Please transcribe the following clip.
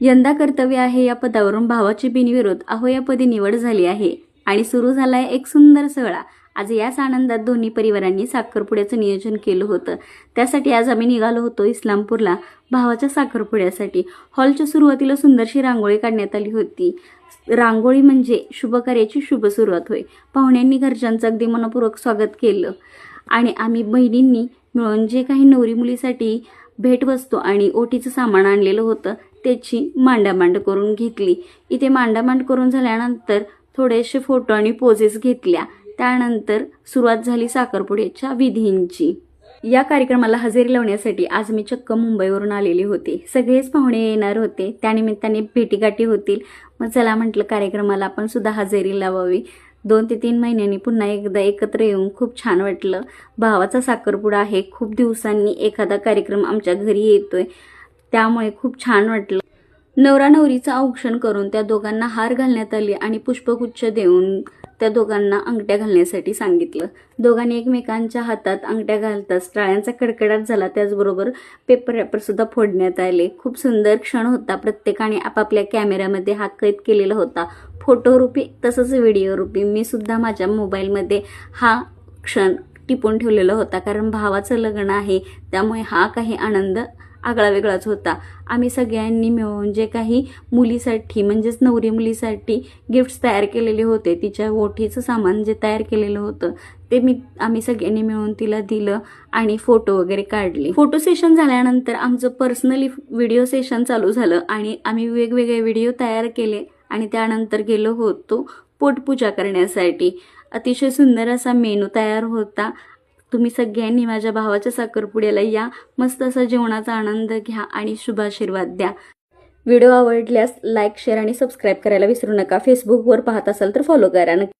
यंदा कर्तव्य आहे या पदावरून भावाची बिनविरोध अहो या पदी निवड झाली आहे. आणि सुरू झालाय एक सुंदर सोहळा आज याच आनंदात दोन्ही परिवारांनी साखरपुड्याचं नियोजन केलं होतं. त्यासाठी आज आम्ही निघालो होतो इस्लामपूरला भावाच्या साखरपुड्यासाठी. हॉलच्या सुरुवातीला सुंदरशी रांगोळी काढण्यात आली होती. रांगोळी म्हणजे शुभकार्याची शुभ सुरुवात होय. पाहुण्यांनी घरच्यांचं अगदी मनपूर्वक स्वागत केलं. आणि आम्ही बहिणींनी मिळून जे काही नवरी मुलीसाठी भेटवस्तू आणि ओटीचं सामान आणलेलं होतं त्याची मांडामांड करून घेतली. इथे मांडामांड करून झाल्यानंतर थोडेसे फोटो आणि पोजेस घेतल्या. त्यानंतर सुरुवात झाली साखरपुड्याच्या विधींची. या कार्यक्रमाला हजेरी लावण्यासाठी आज मी चक्क मुंबईवरून आलेले होते. सगळेच पाहुणे येणार होते. त्यानिमित्ताने भेटीगाठी होतील. मग चला म्हटलं कार्यक्रमाला आपण सुद्धा हजेरी लावावी. दोन ते तीन महिन्यांनी पुन्हा एकदा एकत्र येऊन खूप छान वाटलं. भावाचा साखरपुडा आहे. खूप दिवसांनी एखादा कार्यक्रम आमच्या घरी येतोय. त्यामुळे खूप छान वाटलं. नवरा नवरीचं औक्षण करून त्या दोघांना हार घालण्यात आले आणि पुष्पगुच्छ देऊन त्या दोघांना अंगठ्या घालण्यासाठी सांगितलं. दोघांनी एकमेकांच्या हातात अंगठ्या घालताच टाळ्यांचा कडकडाट झाला. त्याचबरोबर पेपर रॅपरसुद्धा फोडण्यात आले. खूप सुंदर क्षण होता. प्रत्येकाने आपापल्या कॅमेऱ्यामध्ये हा कैद केलेला होता. फोटोरूपी तसंच व्हिडिओरूपी. मी सुद्धा माझ्या मोबाईलमध्ये हा क्षण टिपून ठेवलेला होता. कारण भावाचं लग्न आहे. त्यामुळे हा काही आनंद आगळा वेगळाच होता. आम्ही सगळ्यांनी मिळून जे काही मुलीसाठी म्हणजेच नवरी मुलीसाठी गिफ्ट्स तयार केलेले होते तिच्या ओठीचं सामान जे तयार केलेलं होतं ते मी आम्ही सगळ्यांनी मिळून तिला दिलं आणि फोटो वगैरे काढले. फोटो सेशन झाल्यानंतर आमचं पर्सनली व्हिडिओ सेशन चालू झालं आणि आम्ही वेगवेगळे व्हिडिओ तयार केले आणि त्यानंतर गेलो होतो पोटपूजा करण्यासाठी. अतिशय सुंदर असा मेनू तयार होता तुम्ही सगळ्यांनी माझ्या भावाच्या साखरपुड्याला या. मस्त असा जेवणाचा आनंद घ्या आणि शुभाशीर्वाद द्या. व्हिडिओ आवडल्यास लाईक शेअर आणि सबस्क्राईब करायला विसरू नका. फेसबुकवर पाहत असाल तर फॉलो करा. नक्की